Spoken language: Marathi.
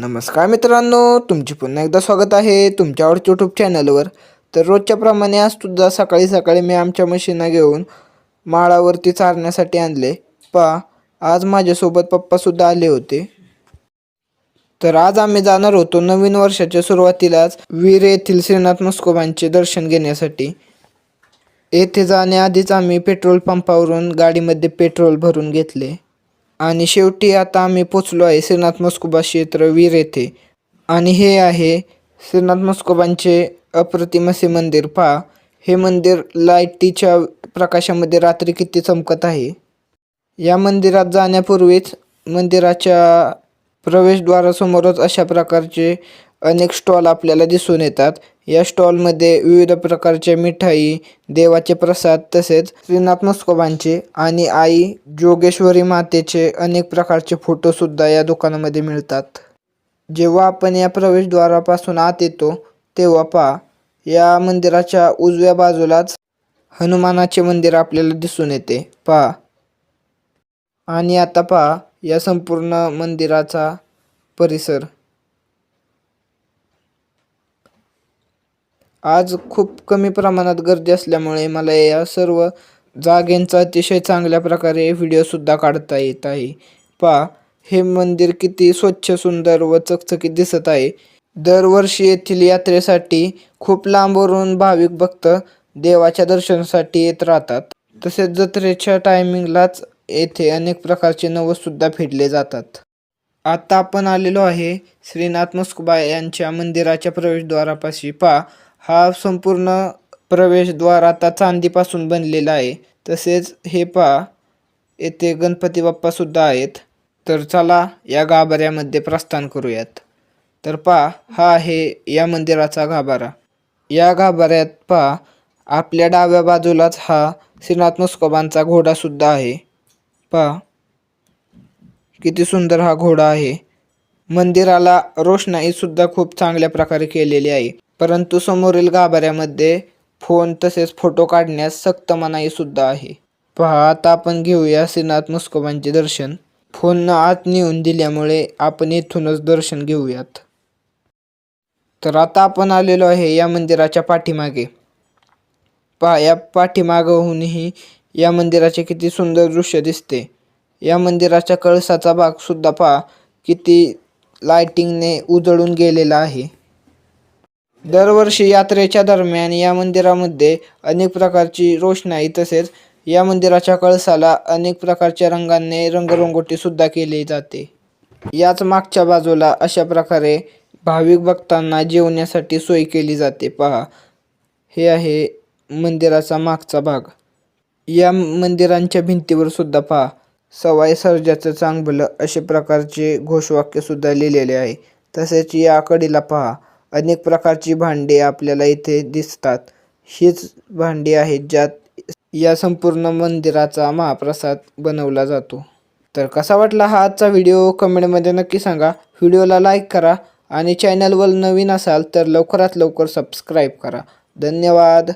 नमस्कार मित्रांनो तुमची पुन्हा एकदा स्वागत आहे तुमच्या आवडच्या यूट्यूब चॅनलवर तर रोजच्या प्रमाणे आज सुद्धा सकाळी सकाळी मी आमच्या मशीना घेऊन माळावरती चारण्यासाठी आणले. पा आज माझ्यासोबत पप्पासुद्धा आले होते. तर आज आम्ही जाणार होतो नवीन वर्षाच्या सुरुवातीलाच वीर येथील श्रीनाथ मस्कोबांचे दर्शन घेण्यासाठी. येथे जाण्याआधीच आम्ही पेट्रोल पंपावरून गाडीमध्ये पेट्रोल भरून घेतले. आणि शेवटी आता आम्ही पोचलो आहे श्रीनाथ मस्कोबा क्षेत्र वीर येथे. आणि हे आहे श्रीनाथ मस्कोबांचे अप्रतिम असे मंदिर. पहा हे मंदिर लाईटीच्या प्रकाशामध्ये रात्री किती चमकत आहे. या मंदिरात जाण्यापूर्वीच मंदिराच्या प्रवेशद्वारासमोरच अशा प्रकारचे अनेक स्टॉल आपल्याला दिसून येतात. या स्टॉलमध्ये विविध प्रकारच्या मिठाई देवाचे प्रसाद तसेच श्रीनाथ मस्कोबांचे आणि आई जोगेश्वरी मातेचे अनेक प्रकारचे फोटोसुद्धा या दुकानामध्ये मिळतात. जेव्हा आपण या प्रवेशद्वारापासून आत येतो तेव्हा पहा या मंदिराच्या उजव्या बाजूलाच हनुमानाचे मंदिर आपल्याला दिसून येते. पहा. आणि आता पहा या संपूर्ण मंदिराचा परिसर. आज खूप कमी प्रमाणात गर्दी असल्यामुळे मला या सर्व जागेंचा अतिशय चांगल्या प्रकारे व्हिडिओसुद्धा काढता येत आहे. पहा हे मंदिर किती स्वच्छ सुंदर व चकचकीत दिसत आहे. दरवर्षी येथील यात्रेसाठी खूप लांबवरून भाविक भक्त देवाच्या दर्शनासाठी येत राहतात. तसेच जत्रेच्या टायमिंगलाच येथे अनेक प्रकारचे नवसुद्धा फेडले जातात. आता आपण आलेलो आहे श्रीनाथ मस्कुबा यांच्या मंदिराच्या प्रवेशद्वारापाशी. पहा हा संपूर्ण प्रवेशद्वार आता चांदीपासून बनलेला आहे. तसेच हे पहा येथे गणपती बाप्पासुद्धा आहेत. तर चला या गाभाऱ्यामध्ये प्रस्थान करूयात. तर पहा हा आहे या मंदिराचा गाभारा. या गाभाऱ्यात पहा आपल्या डाव्या बाजूलाच हा श्रीनाथ मुस्कोबांचा घोडासुद्धा आहे. पहा किती सुंदर हा घोडा आहे. मंदिराला रोषणाईसुद्धा खूप चांगल्या प्रकारे केलेली आहे. परंतु समोरील गाभाऱ्यामध्ये फोन तसेच फोटो काढण्यास सक्त मनाईसुद्धा आहे. पहा आता आपण घेऊया श्रीनाथ मुस्कोबांचे दर्शन. फोननं आत नेऊन दिल्यामुळे आपण येथूनच दर्शन घेऊयात. तर आता आपण आलेलो आहे या मंदिराच्या पाठीमागे. पहा या पाठीमागहूनही या मंदिराचे किती सुंदर दृश्य दिसते. या मंदिराच्या कळसाचा भाग सुद्धा पहा किती लाइटिंगने उजळून गेलेला आहे. दरवर्षी यात्रेच्या दरम्यान या मंदिरामध्ये अनेक प्रकारची रोषणाई तसेच या मंदिराच्या कळसाला अनेक प्रकारच्या रंगांनी रंगरंगोटी सुद्धा केली जाते. याच मागच्या बाजूला अशा प्रकारे भाविक भक्तांना जेवण्यासाठी सोय केली जाते. पहा हे आहे मंदिराचा मागचा भाग. या मंदिरांच्या भिंतीवर सुद्धा पहा सवाई सर्जाचं चांगलं असे प्रकारचे घोषवाक्य सुद्धा लिहिलेले आहे. तसेच या कडीला पहा. अनेक प्रकारची भांडी आपल्याला इथे दिसतात. हीच भांडी आहेत ज्यात या संपूर्ण मंदिराचा महाप्रसाद बनवला जातो. तर कसा वाटला हा आजचा व्हिडिओ? कमेंटमध्ये नक्की सांगा. व्हिडिओला लाईक करा आणि चॅनलवर नवीन असाल तर लवकरात लवकर सबस्क्राईब करा. धन्यवाद.